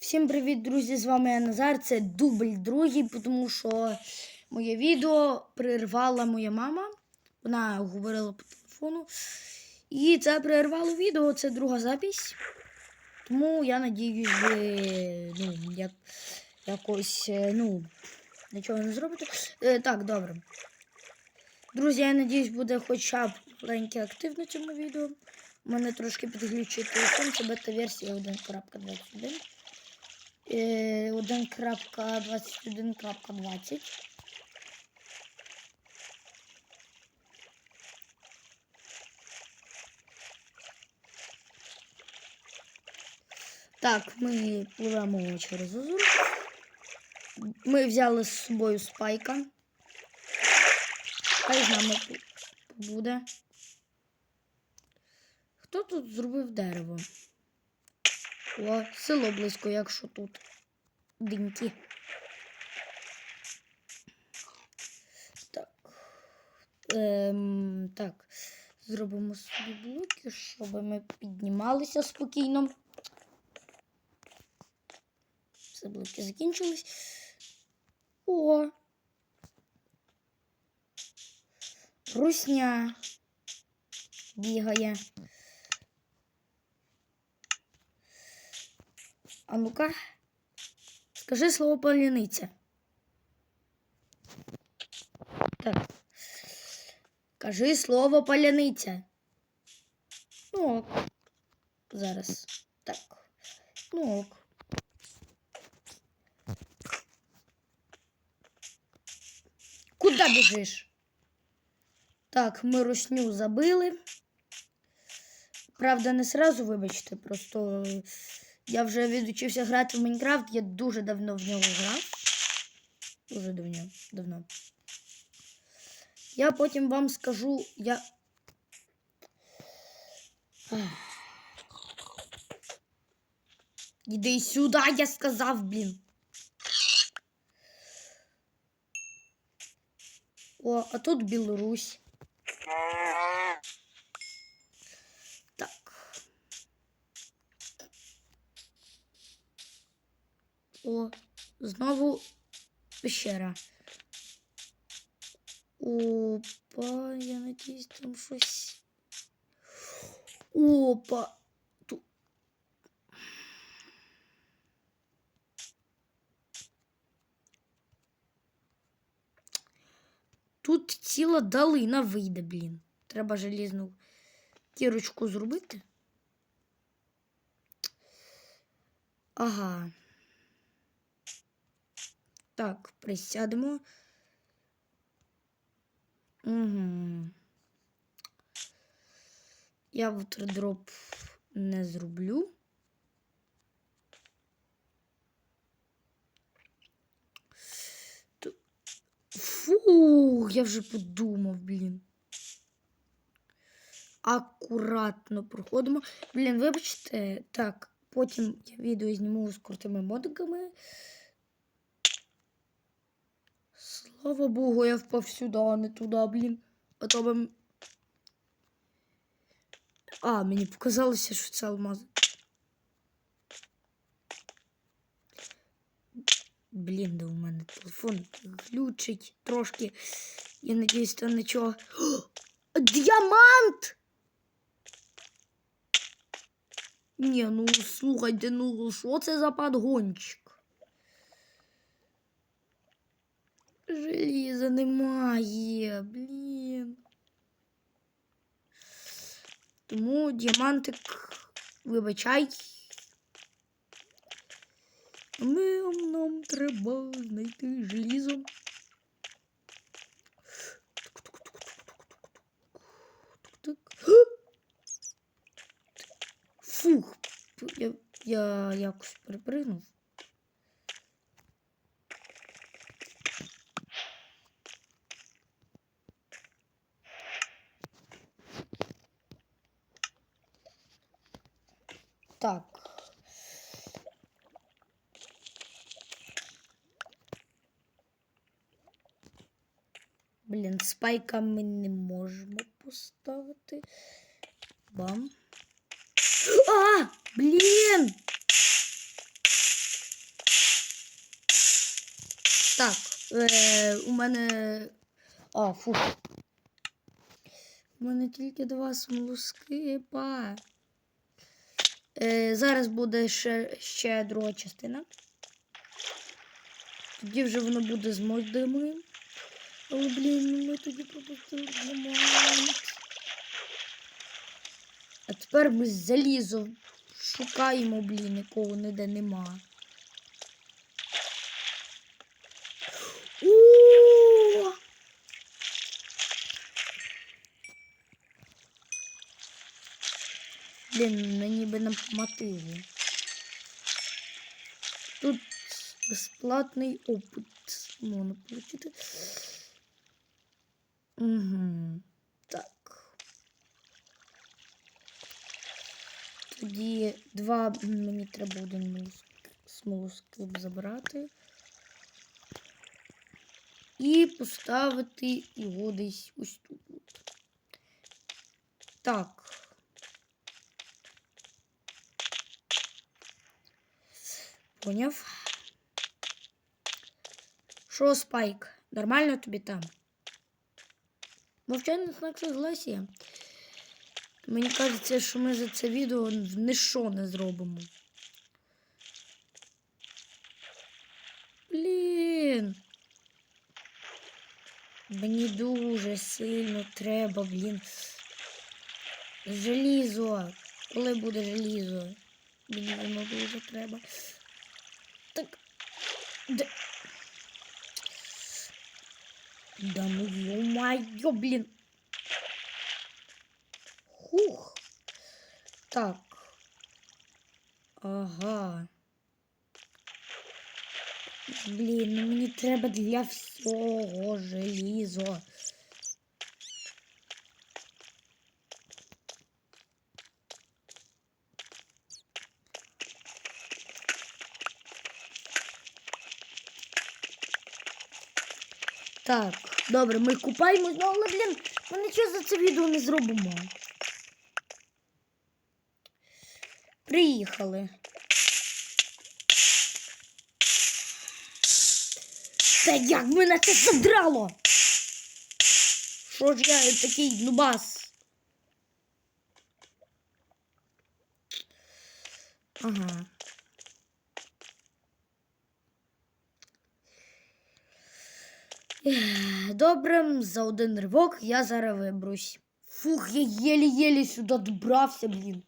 Всім привіт, друзі! З вами я Назар. Це дубль другий, тому що моє відео прервала моя мама. Вона говорила по телефону. І це прервало відео, це друга запись. Тому я надіюсь, ви ну, як, якось е, ну, нічого не зробите. Е, так, добре. Друзі, я надіюсь, буде хоча б маленький актив на цьому відео. У мене трошки підглючує телефон, це бета-версія 1.21. Е, 1.21.20. Так, ми пливемо через озеро. Ми взяли з собою спайка. Хай з буде. Хто тут зробив дерево? О, село близько, якщо тут. Диньки. Так. Ем, так. Зробимо собі блоки, щоб ми піднімалися спокійно. Все блоки закінчились. О! Русня бігає. А ну-ка, скажи слово паляниця. Так. Кажи слово паляниця. Ну ок. Зараз. Так. Ну ок. Куда біжиш? Так, ми русню забили. Правда, не сразу, вибачте, просто я вже відучився грати в Майнкрафт, я дуже давно в нього грав. Дуже давно. давно. Я потім вам скажу, я. Іди сюди, я сказав, блін. О, а тут Білорусь. Знову пещера. Опа, я надіюсь, там щось. Опа. Ту... Тут ціла долина вийде, блін. Треба желізну кірочку зробити. Ага. Так, присядемо. Угу. Я ватердроп не зроблю. Фу, я вже подумав, блін. Акуратно проходимо. Блін, вибачте, так, потім я відео зніму з крутими модиками. Слава Богу, я впав сюди, а не туди, блін. А то би... А, мені показалося, що це алмази. Блін, да у мене телефон глючить трошки. Я надіюсь, там нічого. О, діамант! Ні, ну слухайте, ну що це за подгончик? Желіза немає, блін. Тому діамантик, вибачай. Ми, нам треба знайти желізо. Фух, я, я якось перепригнув. Так. Блін, спайка ми не можемо поставити. Бам. А! Блін! Так, е, у мене. А, фу. У мене тільки два смолоскипа. Е, зараз буде ще, ще друга частина. Тоді вже воно буде з модами. Але, блін, ми тоді пропустили момент. А тепер ми залізо шукаємо, блін, якого ніде нема. О! Блін, мені би на мотиві. Тут безплатний опит можна отримати. Угу. Так. Тоді два мені треба один смолоск- смолоскип забрати. І поставити його десь ось. Так. Поняв. Що, Спайк? Нормально тобі там? Мовчальний знак согласія. Мені кажеться, що ми за це відео ніщо не зробимо. Блін. Мені дуже сильно треба, блін. Желізо. Коли буде желізо? Мені воно дуже треба. Де... Да ну ё-моё, блин. Хух. Так. Ага. Блін, ну мені треба для всього желізо. Так, добре, ми купаємось, ну але, блін, ми нічого за це відео не зробимо. Приїхали. Та як мене це задрало? Що ж я такий нубас? Ага. Добре, за один ривок я зараз виберусь. Фух, я єлі-єлі сюди добрався, блін.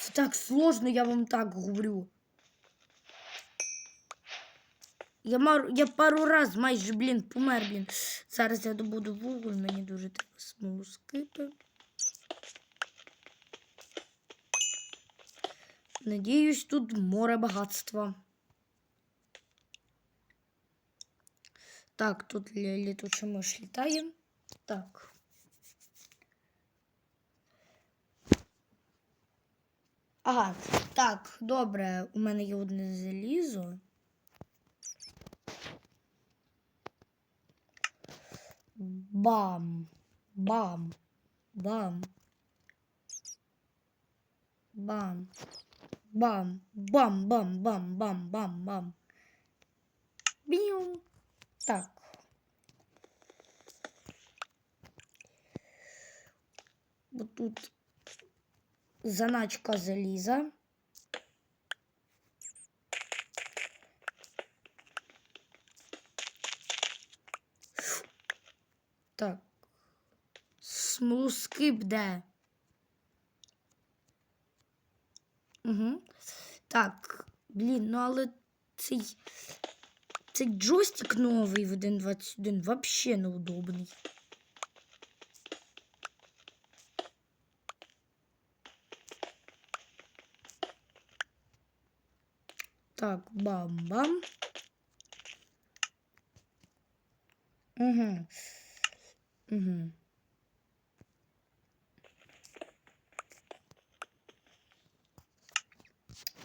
Це так сложно, я вам так говорю. Я, мар... я пару раз майже, блін, помер, блін. Зараз я добуду вуголь, мені дуже треба смолоскипи. Надіюсь, тут море багатства. Так, тут лі- літуча миш літає. Так. Ага, так, добре, у мене є одне залізо. Бам. Бам. Бам. Бам. Бам. Бам, бам, бам, бам, бам, бам. Бім. Так. Вот тут заначка заліза. Так. Смолоскип де? Угу. Так, блін, ну але цей, цей джойстик новий в 1.21 вообще неудобний. Так, бам-бам. Угу. Угу.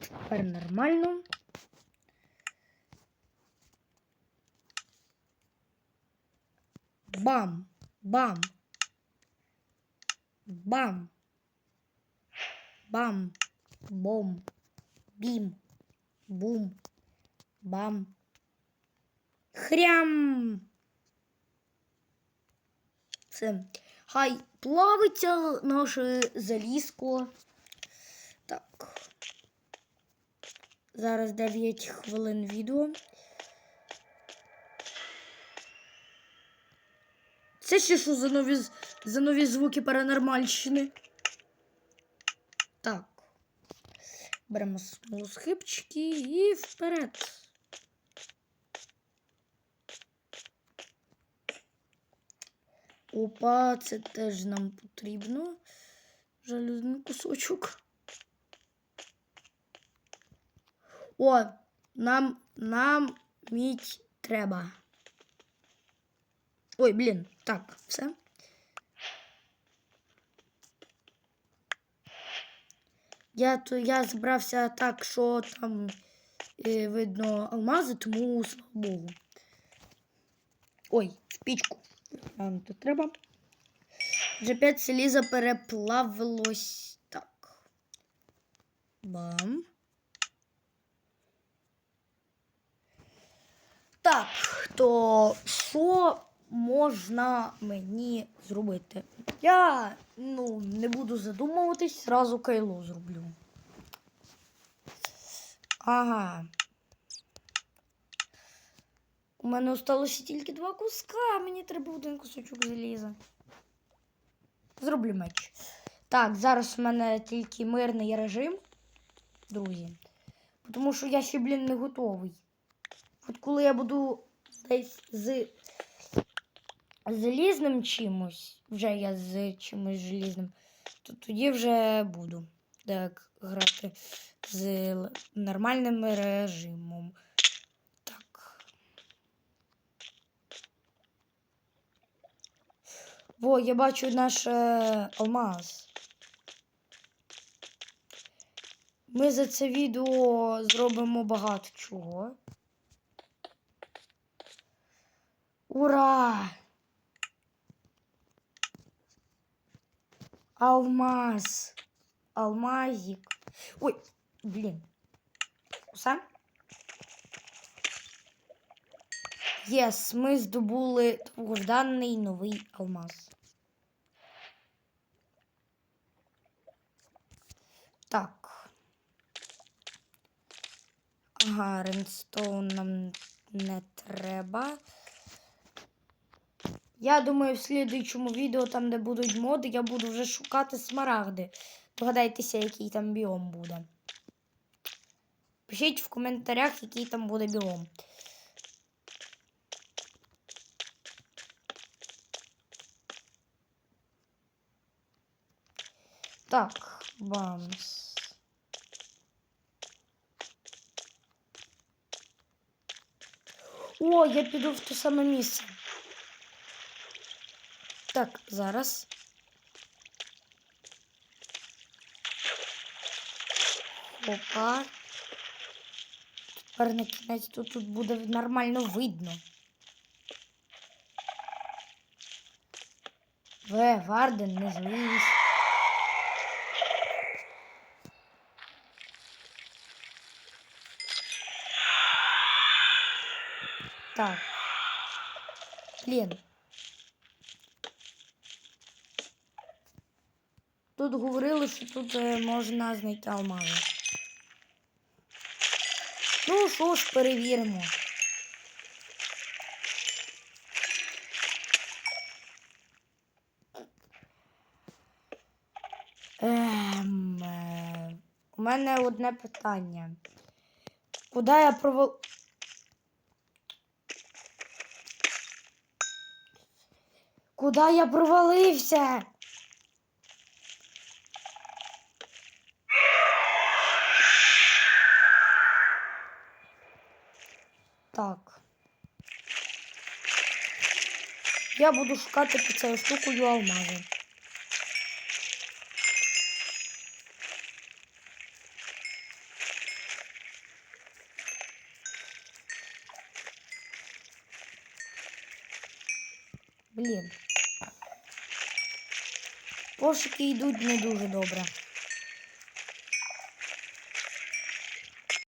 Тепер нормально. Бам, бам. Бам. Бам. Бом. Бім. Бум. Бам. Хрям. Все. Хай плавиться наше залізко. Так. Зараз 9 хвилин відео. Це ще що за нові, за нові звуки паранормальщини? Так. Беремо смолоскипчики і вперед. Опа, це теж нам потрібно. Жаль, кусочок. О, нам, нам мідь треба. Ой, блін, так, все. Я, то, я збрався так, що там е, видно алмази, тому слава Богу. Ой, в пічку. Глянути треба. Вже 5 селіза переплавилось. Так. Бам. Так, то що можна мені зробити? Я ну, не буду задумуватись, зразу кайло зроблю. Ага. У мене осталося тільки два куска, мені треба один кусочок заліза. Зроблю меч. Так, зараз у мене тільки мирний режим, друзі. Тому що я ще, блін, не готовий. От коли я буду десь з залізним чимось, вже я з чимось желізним, то тоді вже буду так грати з нормальним режимом. Так. Во, я бачу наш е, алмаз. Ми за це відео зробимо багато чого. Ура! Алмаз. Алмазик. Ой, блін. Усе? Єс, ми здобули довгожданий новий алмаз. Так. Ага, ренстоун нам не треба. Я думаю, в слідуючому відео, там, де будуть моди, я буду вже шукати смарагди. Догадайтеся, який там біом буде. Пишіть в коментарях, який там буде біом. Так, бамс. О, я піду в те саме місце. Так, зараз. Опа. Тепер на кінець тут, тут буде нормально видно. Ве, Варден, не злись. Так. Блін. Тут говорили, що тут е, можна знайти алмази. Ну що ж, перевіримо. Ем, е, у мене одне питання. Куди я провел... Куди я провалився? Так. Я буду шукати під цією штукою алмази. Блін. Пошуки йдуть не дуже добре.